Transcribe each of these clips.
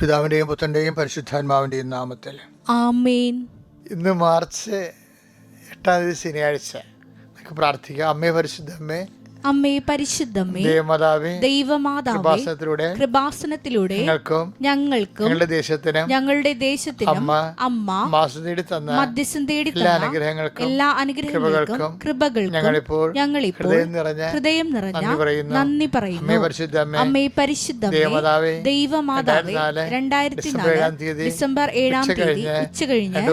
പിതാവിന്റെയും പുത്രന്റെയും പരിശുദ്ധാത്മാവിന്റെയും നാമത്തിൽ. ആമേൻ. ഇന്ന് മാർച്ച് എട്ടാം തീയതി ശനിയാഴ്ച. നമുക്ക് പ്രാർത്ഥിക്കാം. അമ്മേ പരിശുദ്ധ അമ്മേ പരിശുദ്ധമ്മേ ദേവമാതാവേ ദൈവമാതാവേ കൃപാസനത്തിലൂടെ കൃപാസനത്തിലൂടെ ഞങ്ങൾക്കും ഞങ്ങൾക്കും ഞങ്ങളുടെ ദേശത്തിനും ഞങ്ങളുടെ ദേശത്തിനും അമ്മ അമ്മ മാസം നേടി തന്ന മധ്യസ്ഥം തേടി എല്ലാ അനുഗ്രഹങ്ങൾക്കും എല്ലാ അനുഗ്രഹങ്ങൾക്കും കൃപകൾക്കും കൃപകൾക്കും ഞങ്ങളിപ്പോൾ ഞങ്ങളിപ്പോൾ ഹൃദയം നിറഞ്ഞ ഹൃദയം നിറഞ്ഞ നന്ദി പറയുന്നു. അമ്മേ പരിശുദ്ധ അമ്മേ പരിശുദ്ധ പരിശുദ്ധമേ ദേവമാതാവേ ദൈവമാതാവേ രണ്ടായിരത്തി നാലാം ഡിസംബർ ഏഴാം തീയതി ഡിസംബർ ഏഴാം ഉച്ച തീയതി കഴിഞ്ഞ് ഉച്ച കഴിഞ്ഞ്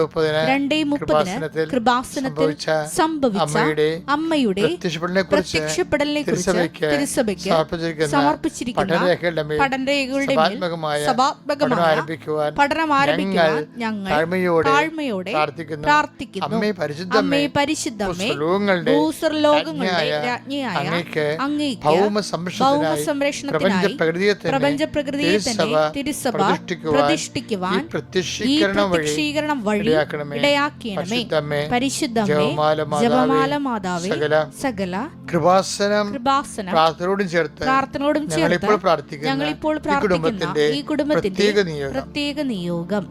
രണ്ടേ മുപ്പതിന് കൃപാസനത്തിൽ സംഭവിച്ച അമ്മയുടെ പ്രത്യക്ഷപ്പെടലിനെ പ്രത്യക്ഷപ്പെടലിനെ കുറിച്ച് തിരുസഭയ്ക്ക് സമർപ്പിച്ചിരിക്കുന്ന പഠനരേഖകളുടെ സഭാത്മകമായ പഠനം ആരംഭിക്കുവാൻ ഞങ്ങൾ താഴ്മയോടെ പ്രാർത്ഥിക്കുന്നു. അമ്മേ ഭൂസ്വർലോകങ്ങളുടെ രാജ്ഞിയായ അങ്ങേക്ക് ഭൗമ സംരക്ഷണത്തിനായി പ്രപഞ്ച പ്രകൃതിയെ തന്നെ തിരുസഭ പ്രതിഷ്ഠിക്കുവാൻ ഈ പ്രത്യക്ഷീകരണം വഴി ഇടയാക്കണമേ. പരിശുദ്ധമേ ജപമാല മാതാവേ, സകല സകല കൃപാസനം കൃപാസനം പ്രാർത്ഥനയോടും ചേർത്ത് പ്രാർത്ഥനയോടും ഞങ്ങളിപ്പോൾ ചേർത്ത് പ്രാർത്ഥിക്കുന്ന ഞങ്ങളിപ്പോൾ പ്രാർത്ഥിക്കുന്ന ഈ കുടുംബത്തിന്റെ പ്രത്യേക നിയോഗം.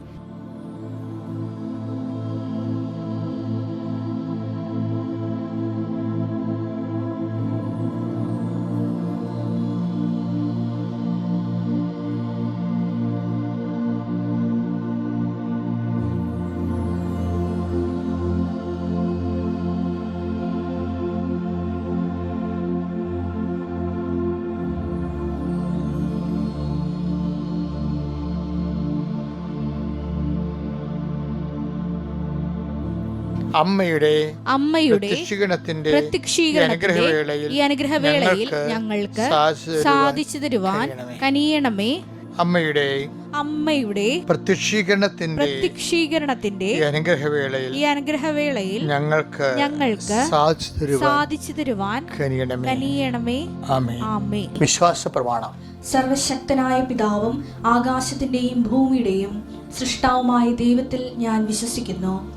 അമ്മയുടെ അമ്മയുടെ പ്രത്യക്ഷീകരണത്തിന്റെ അനുഗ്രഹവേളയിൽ ഈ അനുഗ്രഹവേളയിൽ ഞങ്ങൾക്ക് സാധിച്ചു തരുവാൻ. കനിയണമേ. അമ്മയുടെ അമ്മയുടെ പ്രത്യക്ഷീകരണത്തിന്റെ പ്രത്യക്ഷീകരണത്തിന്റെ ഈ അനുഗ്രഹവേളയിൽ ഈ അനുഗ്രഹവേളയിൽ ഞങ്ങൾക്ക് ഞങ്ങൾക്ക് സാധിച്ചു തരുവാൻ കനിയണമേ. ആമേൻ. ആമേ ആമേ വിശ്വാസ പ്രമാണം സർവശക്തനായ പിതാവും ആകാശത്തിന്റെയും ഭൂമിയുടെയും സൃഷ്ടാവുമായ ദൈവത്തിൽ ഞാൻ വിശ്വസിക്കുന്നു.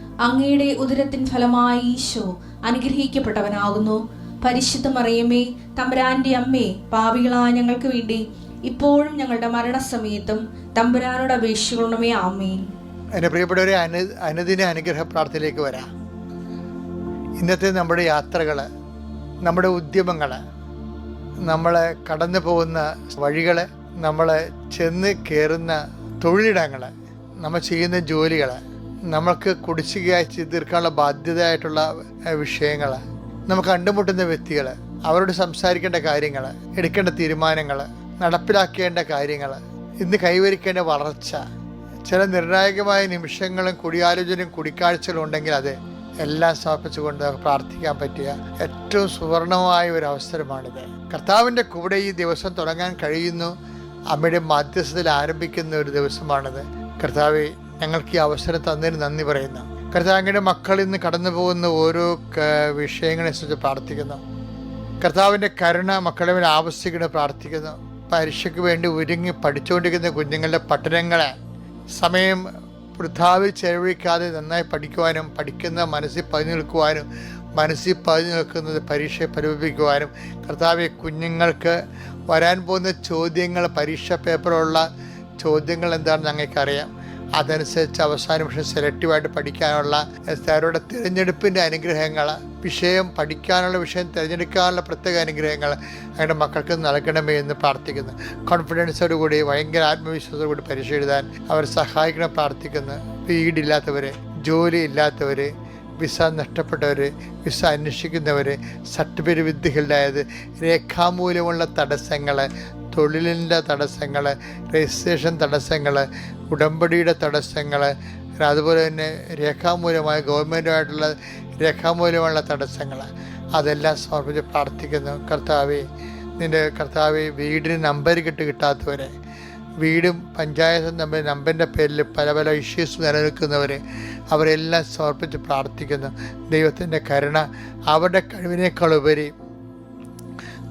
അങ്ങയുടെ ഉദരത്തിൻ ഫലമായി ഈശോ അനുഗ്രഹിക്കപ്പെട്ടവനാകുന്നു. പരിശുദ്ധ മറിയമ്മേ തമ്പുരാന്റെ അമ്മേ പാപികളായ ഞങ്ങൾക്ക് വേണ്ടി ഇപ്പോഴും ഞങ്ങളുടെ മരണസമയത്തും തമ്പുരാനോട് അപേക്ഷിക്കണമേ ആമേൻ. എന്റെ പ്രിയപ്പെട്ടവരെ അനു അനുദിന അനുഗ്രഹ പ്രാർത്ഥനയിലേക്ക് വരാം. ഇന്നത്തെ നമ്മുടെ യാത്രകൾ നമ്മുടെ ഉദ്യമങ്ങൾ നമ്മൾ കടന്നു പോകുന്ന വഴികൾ നമ്മൾ ചെന്ന് കയറുന്ന തൊഴിലിടങ്ങൾ നമ്മൾ ചെയ്യുന്ന ജോലികൾ നമ്മൾക്ക് കുടിശ്ശികയായി തീർക്കാനുള്ള ബാധ്യതയായിട്ടുള്ള വിഷയങ്ങൾ നമുക്ക് കണ്ടുമുട്ടുന്ന വ്യക്തികൾ അവരോട് സംസാരിക്കേണ്ട കാര്യങ്ങൾ എടുക്കേണ്ട തീരുമാനങ്ങൾ നടപ്പിലാക്കേണ്ട കാര്യങ്ങൾ ഇന്ന് കൈവരിക്കേണ്ട വളർച്ച ചില നിർണായകമായ നിമിഷങ്ങളും കൂടിയാലോചനയും കൂടിക്കാഴ്ചകളും ഉണ്ടെങ്കിൽ അത് എല്ലാം സമർപ്പിച്ചുകൊണ്ട് പ്രാർത്ഥിക്കാൻ പറ്റിയ ഏറ്റവും സുവർണമായ ഒരു അവസരമാണിത്. കർത്താവിന്റെ കൂടെ ഈ ദിവസം തുടങ്ങാൻ കഴിയുന്നു. അമ്മയുടെ മധ്യസ്ഥതയിൽ ആരംഭിക്കുന്ന ഒരു ദിവസമാണിത്. കർത്താവെ ഞങ്ങൾക്ക് ഈ അവസരം തന്നതിന് നന്ദി പറയുന്നു. കർത്താവിന്റെ മക്കളിൽ നിന്ന് കടന്നു പോകുന്ന ഓരോ വിഷയങ്ങളെ സംബന്ധിച്ച് പ്രാർത്ഥിക്കുന്നു. കർത്താവിന്റെ കരുണ മക്കളെ വേണ്ടി ആവശ്യിക്കുന്ന പ്രാർത്ഥിക്കുന്നു. പരീക്ഷയ്ക്ക് വേണ്ടി ഒരുങ്ങി പഠിച്ചുകൊണ്ടിരിക്കുന്ന കുഞ്ഞുങ്ങളുടെ പഠനങ്ങളെ സമയം വൃദ്ധാവിൽ ചെലവഴിക്കാതെ നന്നായി പഠിക്കുവാനും പഠിക്കുന്ന മനസ്സിൽ പതിഞ്ഞു നിൽക്കുവാനും മനസ്സിൽ പതിഞ്ഞു നിൽക്കുന്നത് പരീക്ഷയെ പരിപാലിക്കുവാനും കർത്താവ് കുഞ്ഞുങ്ങൾക്ക് വരാൻ പോകുന്ന ചോദ്യങ്ങൾ പരീക്ഷ പേപ്പറുള്ള ചോദ്യങ്ങൾ എന്താണെന്ന് ഞങ്ങൾക്കറിയാം. അതനുസരിച്ച് അവസാന നിമിഷം സെലക്റ്റീവായിട്ട് പഠിക്കാനുള്ള അവരുടെ തിരഞ്ഞെടുപ്പിന്റെ അനുഗ്രഹങ്ങൾ വിഷയം പഠിക്കാനുള്ള വിഷയം തിരഞ്ഞെടുക്കാനുള്ള പ്രത്യേക അനുഗ്രഹങ്ങൾ അങ്ങനെ മക്കൾക്ക് നൽകണമേ എന്ന് പ്രാർത്ഥിക്കുന്നു. കോൺഫിഡൻസോടുകൂടി ഭയങ്കര ആത്മവിശ്വാസത്തോടുകൂടി പരീക്ഷ എഴുതാൻ അവർ സഹായിക്കണം പ്രാർത്ഥിക്കുന്നു. വീടില്ലാത്തവർ ജോലി ഇല്ലാത്തവരെ വിസ നഷ്ടപ്പെട്ടവർ വിസ അന്വേഷിക്കുന്നവർ സർട്ടിഫിക്കറ്റ് വിദ്യകളുടേത് രേഖാമൂലമുള്ള തടസ്സങ്ങൾ തൊഴിലിന്റെ തടസ്സങ്ങൾ രജിസ്ട്രേഷൻ തടസ്സങ്ങൾ ഉടമ്പടിയുടെ തടസ്സങ്ങൾ അതുപോലെ തന്നെ രേഖാമൂലമായ ഗവൺമെന്റുമായിട്ടുള്ള രേഖാമൂലമുള്ള തടസ്സങ്ങൾ അതെല്ലാം സമർപ്പിച്ച് പ്രാർത്ഥിക്കുന്നു. കർത്താവെ നിന്റെ കർത്താവെ വീടിന് നമ്പർ കിട്ട് കിട്ടാത്തവരെ വീടും പഞ്ചായത്തും തമ്മിൽ നമ്പറിന്റെ പേരിൽ പല പല ഇഷ്യൂസ് നിലനിൽക്കുന്നവർ അവരെല്ലാം സമർപ്പിച്ച് പ്രാർത്ഥിക്കുന്നു. ദൈവത്തിന്റെ കരുണ അവരുടെ കഴിവിനേക്കാളുപരി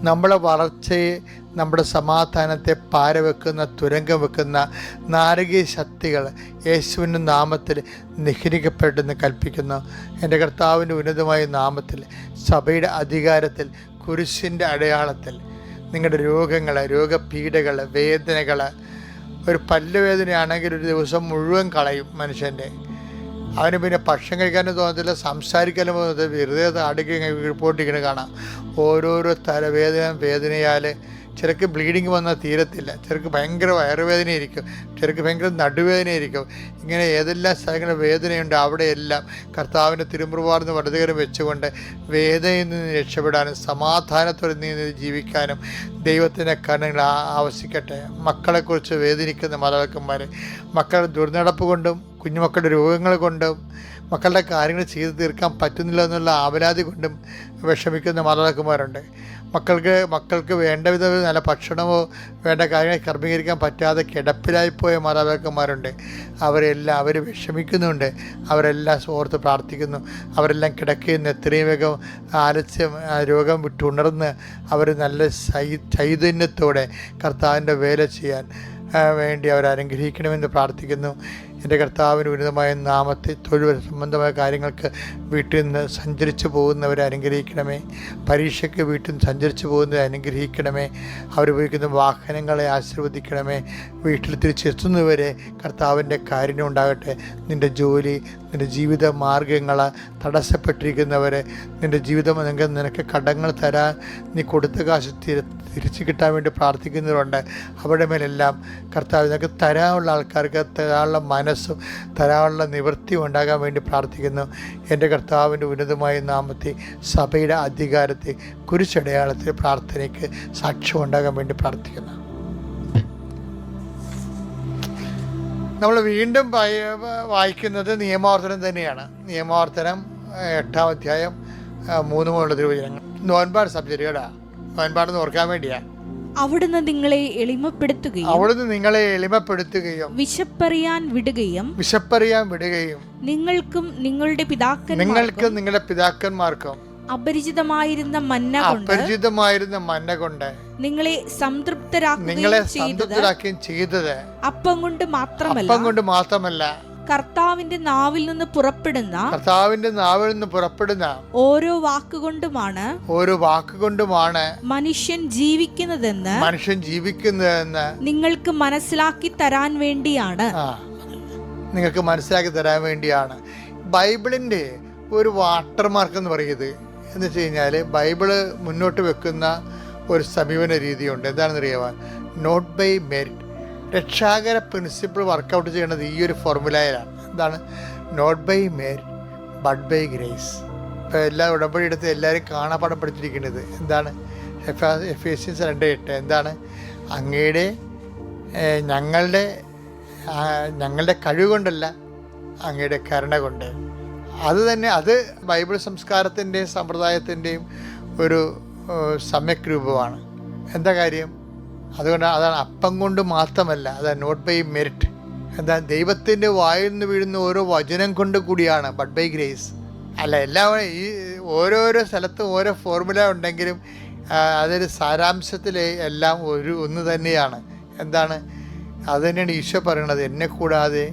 നമ്മളെ വളർച്ചയെ നമ്മുടെ സമാധാനത്തെ പാരവെക്കുന്ന തുരങ്കം വെക്കുന്ന നാരകീയ ശക്തികൾ യേശുവിന്റെ നാമത്തിൽ നിഹരിക്കപ്പെട്ടെന്ന് കൽപ്പിക്കുന്നു. എന്റെ കർത്താവിന്റെ ഉന്നതമായ നാമത്തിൽ സഭയുടെ അധികാരത്തിൽ കുരിശിന്റെ അടയാളത്തിൽ നിങ്ങളുടെ രോഗങ്ങൾ രോഗപീഠകൾ വേദനകൾ ഒരു പല്ലുവേദനയാണെങ്കിൽ ഒരു ദിവസം മുഴുവൻ കളയും മനുഷ്യന്റെ. അവന് പിന്നെ ഭക്ഷണം കഴിക്കാനും തോന്നത്തില്ല സംസാരിക്കാനും തോന്നത്തില്ല വെറുതെ താടുകയും റിപ്പോർട്ട് ഇങ്ങനെ കാണാം. ഓരോരോ തലവേദന വേദനയാൽ ചിലക്ക് ബ്ലീഡിങ് വന്നാൽ തീരത്തില്ല. ചിലക്ക് ഭയങ്കര വയറുവേദനയായിരിക്കും. ചിലക്ക് ഭയങ്കര നടുവേദനയായിരിക്കും. ഇങ്ങനെ ഏതെല്ലാം സ്ഥലങ്ങളിൽ വേദനയുണ്ട് അവിടെയെല്ലാം കർത്താവിന്റെ തിരുമുറുവാർന്ന് വലതുകരം വെച്ചുകൊണ്ട് വേദനയിൽ നിന്ന് രക്ഷപ്പെടാനും സമാധാനത്തോടെ നിന്ന് ജീവിക്കാനും ദൈവത്തിന്റെ കണ്ണുകൾ ആവശ്യിക്കട്ടെ. മക്കളെക്കുറിച്ച് വേദനിക്കുന്ന മാതാപിതാക്കന്മാർ മക്കളുടെ ദുർനടപ്പ് കൊണ്ടും കുഞ്ഞുമക്കളുടെ രോഗങ്ങൾ കൊണ്ടും മക്കളുടെ കാര്യങ്ങൾ ചെയ്തു തീർക്കാൻ പറ്റുന്നില്ല എന്നുള്ള ആവലാതി കൊണ്ടും വിഷമിക്കുന്ന മാതാപിതാക്കന്മാരുണ്ട്. മക്കൾക്ക് മക്കൾക്ക് വേണ്ട വിധം നല്ല ഭക്ഷണമോ വേണ്ട കാര്യങ്ങൾ ക്രമീകരിക്കാൻ പറ്റാതെ കിടപ്പിലായിപ്പോയ മാതാപിതാക്കന്മാരുണ്ട്. അവരെല്ലാം അവർ വിഷമിക്കുന്നുണ്ട്. അവരെല്ലാം ഓർത്ത് പ്രാർത്ഥിക്കുന്നു. അവരെല്ലാം കിടക്കുന്ന. എത്രയും വേഗം ആലസ്യം രോഗം വിട്ടുണർന്ന് അവർ നല്ല ചൈതന്യത്തോടെ കർത്താവിന്റെ വേല ചെയ്യാൻ വേണ്ടി അവരനുഗ്രഹിക്കണമെന്ന് പ്രാർത്ഥിക്കുന്നു. എന്റെ കർത്താവിന് ഉന്നതമായ നാമത്തെ തൊഴിൽ സംബന്ധമായ കാര്യങ്ങൾക്ക് വീട്ടിൽ നിന്ന് സഞ്ചരിച്ചു പോകുന്നവരെ അനുഗ്രഹിക്കണമേ. പരീക്ഷയ്ക്ക് വീട്ടിൽ നിന്ന് സഞ്ചരിച്ചു പോകുന്നവരെ അനുഗ്രഹിക്കണമേ. അവരുപയോഗിക്കുന്ന വാഹനങ്ങളെ ആശീർവദിക്കണമേ. വീട്ടിൽ തിരിച്ചെത്തുന്നവരെ കർത്താവിന്റെ കാരുണ്യം ഉണ്ടാകട്ടെ. നിന്റെ ജോലി നിന്റെ ജീവിത മാർഗങ്ങൾ തടസ്സപ്പെട്ടിരിക്കുന്നവരെ നിന്റെ ജീവിതം നിനക്ക് കടങ്ങൾ തരാൻ നീ കൊടുത്ത കാശ് തിര തിരിച്ചു കിട്ടാൻ വേണ്ടി പ്രാർത്ഥിക്കുന്നവരുണ്ട്. അവരുടെ മേലെല്ലാം കർത്താവ് നിനക്ക് തരാനുള്ള ആൾക്കാർക്ക് തരാനുള്ള മനസ്സും തരാനുള്ള നിവൃത്തിയും ഉണ്ടാകാൻ വേണ്ടി പ്രാർത്ഥിക്കുന്നു. എന്റെ കർത്താവിന്റെ ഉന്നതമായ നാമത്തെ സഭയുടെ അധികാരത്തെ കുരിശടയാളത്തിൽ പ്രാർത്ഥനയ്ക്ക് സാക്ഷ്യം ഉണ്ടാകാൻ വേണ്ടി പ്രാർത്ഥിക്കുന്നു. നമ്മൾ വീണ്ടും വായിക്കുന്നത് നിയമാവർത്തനം തന്നെയാണ്. നിയമാവർത്തനം എട്ടാം അധ്യായം മൂന്ന് മുതലുള്ള തിരുവചനങ്ങൾ. നോൻപാട് സബ്ജക്റ്റ് കേടാ നോൻപാടെന്ന് ഓർക്കാൻ വേണ്ടിയാ. അവിടുന്ന് നിങ്ങളെ എളിമപ്പെടുത്തുകയും അവിടുന്ന് നിങ്ങളെ എളിമപ്പെടുത്തുകയും വിശപ്പറിയാൻ വിടുകയും വിശപ്പറിയാൻ വിടുകയും നിങ്ങൾക്കും നിങ്ങളുടെ പിതാക്കന്മാർക്കും നിങ്ങൾക്കും നിങ്ങളുടെ പിതാക്കന്മാർക്കും അപരിചിതമായിരുന്ന മന്ന കൊണ്ട് അപരിചിതമായിരുന്ന മന്ന കൊണ്ട് നിങ്ങളെ സംതൃപ്തരാക്കുകയും നിങ്ങളെ സംതൃപ്തരാക്കുകയും ചെയ്തത് അപ്പം കൊണ്ട് മാത്രമല്ല അപ്പം കൊണ്ട് മാത്രമല്ല കർത്താവിന്റെ നാവിൽ നിന്ന് പുറപ്പെടുന്ന കർത്താവിന്റെ നാവിൽ നിന്ന് പുറപ്പെടുന്ന ഓരോ വാക്കുകൊണ്ടുമാണ് ഓരോ വാക്കുകൊണ്ടുമാണ് മനുഷ്യൻ ജീവിക്കുന്നതെന്ന് മനുഷ്യൻ ജീവിക്കുന്നതെന്ന് നിങ്ങൾക്ക് മനസ്സിലാക്കി തരാൻ വേണ്ടിയാണ്. നിങ്ങൾക്ക് മനസ്സിലാക്കി തരാൻ വേണ്ടിയാണ്. ബൈബിളിന്റെ ഒരു വാട്ടർമാർക്ക് എന്ന് പറയുന്നത് എന്ന് വെച്ച് കഴിഞ്ഞാൽ ബൈബിൾ മുന്നോട്ട് വെക്കുന്ന ഒരു സമീപന രീതിയുണ്ട്. എന്താണെന്ന് അറിയാൻ നോട്ട് ബൈ മെരിറ്റ് രക്ഷാകര പ്രിൻസിപ്പിൾ വർക്കൗട്ട് ചെയ്യുന്നത് ഈ ഒരു ഫോർമുലയിലാണ് എന്താണ്? Not by mere but by grace ഇപ്പോൾ എല്ലാ ഉടമ്പടി എടുത്ത് എല്ലാവരും കാണാപ്പാടം പഠിച്ചിരിക്കുന്നത് എന്താണ്? എഫ് എഫ് എസ് രണ്ട് എട്ട്. എന്താണ്? അങ്ങയുടെ ഞങ്ങളുടെ ഞങ്ങളുടെ കഴിവ് കൊണ്ടല്ല അങ്ങയുടെ കരുണ കൊണ്ട്. അത് തന്നെ അത് ബൈബിൾ സംസ്കാരത്തിന്റെയും സമ്പ്രദായത്തിന്റെയും ഒരു സമ്യക് രൂപമാണ്. എന്താ കാര്യം? അതുകൊണ്ട് അതാണ് അപ്പം കൊണ്ട് മാത്രമല്ല അത് നോട്ട് ബൈ മെറിറ്റ് എന്താ ദൈവത്തിന്റെ വായിൽ നിന്ന് വീഴുന്ന ഓരോ വചനം കൊണ്ട് കൂടിയാണ് ബട്ട് ബൈ ഗ്രേസ് അല്ല എല്ലാ ഈ ഓരോരോ സ്ഥലത്തും ഓരോ ഫോർമുല ഉണ്ടെങ്കിലും അതൊരു സാരാംശത്തിൽ എല്ലാം ഒരു ഒന്ന് തന്നെയാണ്. എന്താണ്? അത് തന്നെയാണ് ഈശോ പറയണത് എന്നെ കൂടാതെ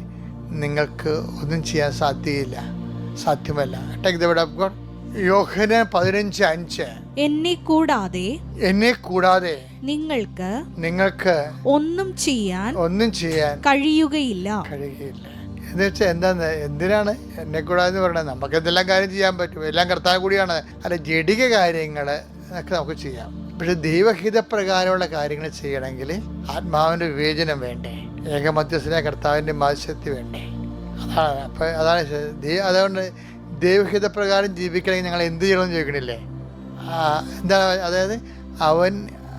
നിങ്ങൾക്ക് ഒന്നും ചെയ്യാൻ സാധ്യയില്ല സാധ്യമല്ല. Take the word of God യോഹന പതിനഞ്ച് അഞ്ച്. എന്നെ കൂടാതെ എന്നെ കൂടാതെ നിങ്ങൾക്ക് നിങ്ങൾക്ക് ഒന്നും ചെയ്യാൻ ഒന്നും ചെയ്യാൻ കഴിയുകയില്ല. കഴിയുകയില്ല. എന്ന് വെച്ചാൽ എന്താന്ന്? എന്തിനാണ് എന്നെ കൂടാതെ പറയണത് നമുക്ക് എന്തെല്ലാം കാര്യം ചെയ്യാൻ പറ്റും? എല്ലാം കർത്താവ് കൂടിയാണ്. അല്ല ജഡിക കാര്യങ്ങൾ ഒക്കെ നമുക്ക് ചെയ്യാം. പക്ഷെ ദൈവഹിത പ്രകാരമുള്ള കാര്യങ്ങൾ ചെയ്യണമെങ്കിൽ ആത്മാവിന്റെ വിവേചനം വേണ്ടേ? ഏകമധ്യസ്ഥനെ കർത്താവിന്റെ മാത്സ്യത്തി വേണ്ടേ? അതാണ്. അപ്പം അതാണ് അതുകൊണ്ട് ദൈവഹിത പ്രകാരം ജീവിക്കണമെങ്കിൽ ഞങ്ങൾ എന്ത് ചെയ്യണമെന്ന് ചോദിക്കണില്ലേ? എന്താ അതായത് അവൻ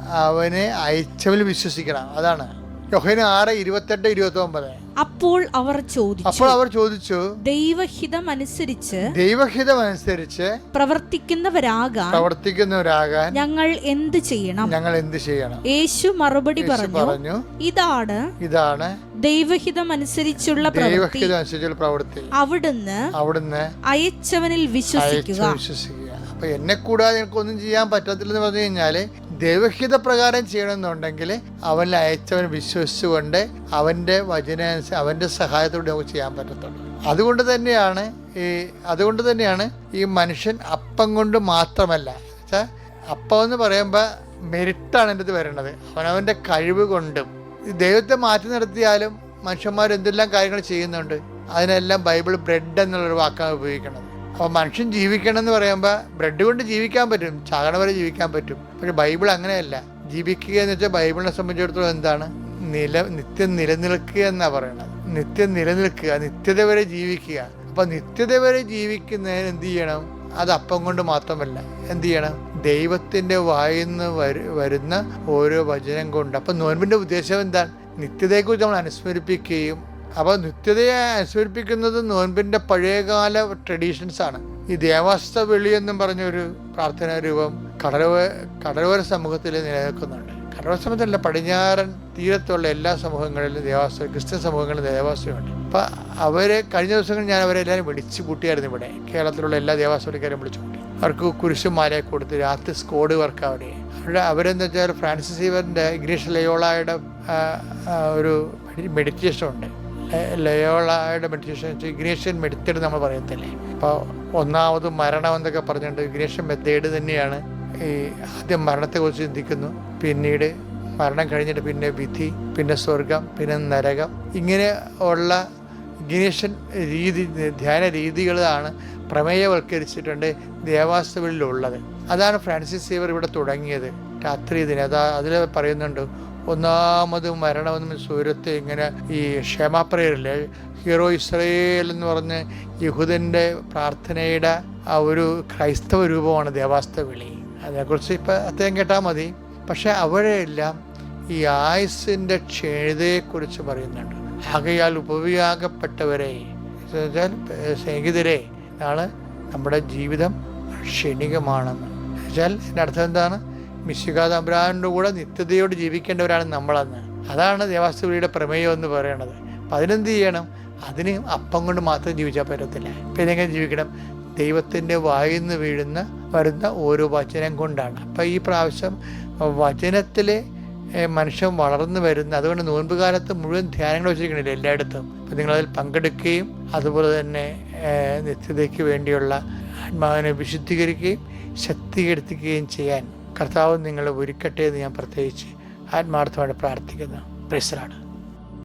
അവനെ അയച്ചവൽ വിശ്വസിക്കണം. അതാണ്. യോഹന ആറ് ഇരുപത്തെട്ട് ഇരുപത്തി ഒമ്പത് അപ്പോൾ അവർ ചോദിച്ചു. അപ്പോൾ അവർ ചോദിച്ചു ദൈവഹിതം അനുസരിച്ച് ദൈവഹിതം അനുസരിച്ച് പ്രവർത്തിക്കുന്നവരാകാൻ പ്രവർത്തിക്കുന്നവരാകാൻ ഞങ്ങൾ എന്ത് ചെയ്യണം? ഞങ്ങൾ എന്ത് ചെയ്യണം? യേശു മറുപടി പറഞ്ഞു പറഞ്ഞു ഇതാണ് ഇതാണ് ദൈവഹിതം അനുസരിച്ചുള്ള ദൈവഹിതം അനുസരിച്ചുള്ള പ്രവൃത്തി. അവിടുന്ന് അവിടുന്ന് അയച്ചവനിൽ വിശ്വസിക്കുക. വിശ്വസിക്കുക. അപ്പൊ എന്നെ കൂടാതെ എനിക്കൊന്നും ചെയ്യാൻ പറ്റത്തില്ലെന്ന് പറഞ്ഞു കഴിഞ്ഞാൽ ദൈവഹിത പ്രകാരം ചെയ്യണമെന്നുണ്ടെങ്കിൽ അവനിൽ അയച്ചവൻ വിശ്വസിച്ചുകൊണ്ട് അവന്റെ വചന അവന്റെ സഹായത്തോടെ നമുക്ക് ചെയ്യാൻ പറ്റത്തുള്ളൂ. അതുകൊണ്ട് തന്നെയാണ് ഈ അതുകൊണ്ട് തന്നെയാണ് ഈ മനുഷ്യൻ അപ്പം കൊണ്ട് മാത്രമല്ല. വെച്ചാൽ അപ്പം എന്ന് പറയുമ്പോൾ മെരിറ്റാണ് എന്റെ ഇത് വരേണ്ടത്. അവനവന്റെ കഴിവ് കൊണ്ടും. ദൈവത്തെ മാറ്റി നിർത്തിയാലും മനുഷ്യന്മാർ എന്തെല്ലാം കാര്യങ്ങൾ ചെയ്യുന്നുണ്ട് അതിനെല്ലാം ബൈബിൾ ബ്രെഡ് എന്നുള്ളൊരു വാക്കാണ് ഉപയോഗിക്കുന്നത്. അപ്പോൾ മനുഷ്യൻ ജീവിക്കണം എന്ന് പറയുമ്പോൾ ബ്രെഡ് കൊണ്ട് ജീവിക്കാൻ പറ്റും ചാകണ വരെ ജീവിക്കാൻ പറ്റും. പക്ഷെ ബൈബിൾ അങ്ങനെയല്ല. ജീവിക്കുക എന്ന് വെച്ചാൽ ബൈബിളിനെ സംബന്ധിച്ചിടത്തോളം എന്താണ്? നില നിത്യം നിലനിൽക്കുക എന്നാണ് പറയുന്നത് നിത്യം നിലനിൽക്കുക നിത്യത വരെ ജീവിക്കുക. അപ്പോൾ നിത്യത വരെ ജീവിക്കുന്നതിന് എന്ത് ചെയ്യണം? അത് അപ്പം കൊണ്ട് മാത്രമല്ല എന്ത് ചെയ്യണം? ദൈവത്തിന്റെ വായിന്ന് വരു വരുന്ന ഓരോ വചനം കൊണ്ട്. അപ്പം നോൻപിന്റെ ഉദ്ദേശം എന്താണ്? നിത്യതയെക്കുറിച്ച് നമ്മൾ അനുസ്മരിപ്പിക്കുകയും അപ്പോൾ നിത്യതയെ അനുസരിപ്പിക്കുന്നത് നോൻപിന്റെ പഴയകാല ട്രഡീഷൻസ് ആണ്. ഈ ദേവാസ്ഥ വെളി എന്നും പറഞ്ഞൊരു പ്രാർത്ഥനാ രൂപം കടലോര കടലോര സമൂഹത്തിൽ നിലനിൽക്കുന്നുണ്ട്. കടലോര സമൂഹത്തിലല്ല പടിഞ്ഞാറൻ തീരത്തുള്ള എല്ലാ സമൂഹങ്ങളിലും ദേവാസ്ഥ ക്രിസ്ത്യൻ സമൂഹങ്ങളിലും ദേവാസ്ഥയുണ്ട് അപ്പം അവരെ കഴിഞ്ഞ ദിവസങ്ങളിൽ ഞാൻ അവരെ എല്ലാവരും വിളിച്ചു കൂട്ടിയായിരുന്നു ഇവിടെ. കേരളത്തിലുള്ള എല്ലാ ദേവാസ്വലിക്കാരും വിളിച്ചു അവർക്ക് കുരിശുമാരെ കൊടുത്ത് രാത്രി സ്കോഡ് വർക്ക് അവിടെ. അവരുടെ അവരെന്ന് വെച്ചാൽ ഫ്രാൻസിസ് ഈവറിന്റെ ഇംഗ്ലീഷ് ലയോളായുടെ ഒരു മെഡിറ്റേഷൻ ഉണ്ട്. ലയോളായുടെ മെഡിറ്റേഷൻ ഇഗ്നേഷ്യൻ മെഡിത്തേഡ് നമ്മൾ പറയത്തില്ലേ അപ്പോൾ ഒന്നാമത് മരണം എന്നൊക്കെ പറഞ്ഞുകൊണ്ട് ഇഗ്നേഷ്യൻ മെത്തേഡ് തന്നെയാണ് ഈ ആദ്യം മരണത്തെക്കുറിച്ച് ചിന്തിക്കുന്നു. പിന്നീട് മരണം കഴിഞ്ഞിട്ട് പിന്നെ വിധി പിന്നെ സ്വർഗം പിന്നെ നരകം. ഇങ്ങനെ ഉള്ള ഇഗ്നേഷ്യൻ രീതി ധ്യാന രീതികളാണ് പ്രമേയവൽക്കരിച്ചിട്ടുണ്ട് ദേവാസ്തകളിലുള്ളത് അതാണ് ഫ്രാൻസിസ് സേവർ ഇവിടെ തുടങ്ങിയത്. രാത്രി ദിനം അതാ അതിൽ പറയുന്നുണ്ട് ഒന്നാമത് മരണമെന്ന് സൂരത്ത് ഇങ്ങനെ ഈ ക്ഷേമാപ്രയറില്ലേ ഹീറോ ഇസ്രയേൽ എന്ന് പറഞ്ഞ് യഹൂദന്റെ പ്രാർത്ഥനയുടെ ആ ഒരു ക്രൈസ്തവ രൂപമാണ് ദേവാസ്ത വിളി. അതിനെക്കുറിച്ച് ഇപ്പം അദ്ദേഹം കേട്ടാൽ മതി. പക്ഷേ അവിടെയെല്ലാം ഈ ആയുസിന്റെ ക്ഷേതയെക്കുറിച്ച് പറയുന്നുണ്ട്. ആകയാൽ വെച്ചാൽ സ്നേഹിതരെ നാളെ നമ്മുടെ ജീവിതം ക്ഷണികമാണെന്ന് വെച്ചാൽ എന്റെ അർത്ഥം എന്താണ്? മിശിക തമ്പ്രാനോട് കൂടെ നിത്യതയോട് ജീവിക്കേണ്ടവരാണ് നമ്മളെന്ന്. അതാണ് ദേവാസ്തുവിയുടെ പ്രമേയം എന്ന് പറയണത്. അപ്പം അതിനെന്ത് ചെയ്യണം? അതിന് അപ്പം കൊണ്ട് മാത്രം ജീവിച്ചാൽ പറ്റത്തില്ല. പിന്നെ എങ്ങനെ ജീവിക്കണം? ദൈവത്തിന്റെ വായിൽ നിന്ന് വീഴുന്ന വരുന്ന ഓരോ വചനം കൊണ്ടാണ്. അപ്പം ഈ പ്രാവശ്യം വചനത്തിൽ മനുഷ്യൻ വളർന്നു വരുന്ന അതുകൊണ്ട് നോൻപ് കാലത്ത് മുഴുവൻ ധ്യാനങ്ങൾ വെച്ചിരിക്കണില്ല എല്ലായിടത്തും. അപ്പം നിങ്ങളതിൽ പങ്കെടുക്കുകയും അതുപോലെ തന്നെ നിത്യതയ്ക്ക് വേണ്ടിയുള്ള ആത്മാവിനെ വിശുദ്ധീകരിക്കുകയും ശക്തീകരിക്കുകയും ചെയ്യാൻ കർത്താവ് നിങ്ങളെ ഒരുക്കട്ടെ എന്ന് ഞാൻ പ്രത്യേകിച്ച് ആത്മാർത്ഥമായിട്ട് പ്രാർത്ഥിക്കുന്നു. പ്രശ്നമാണ്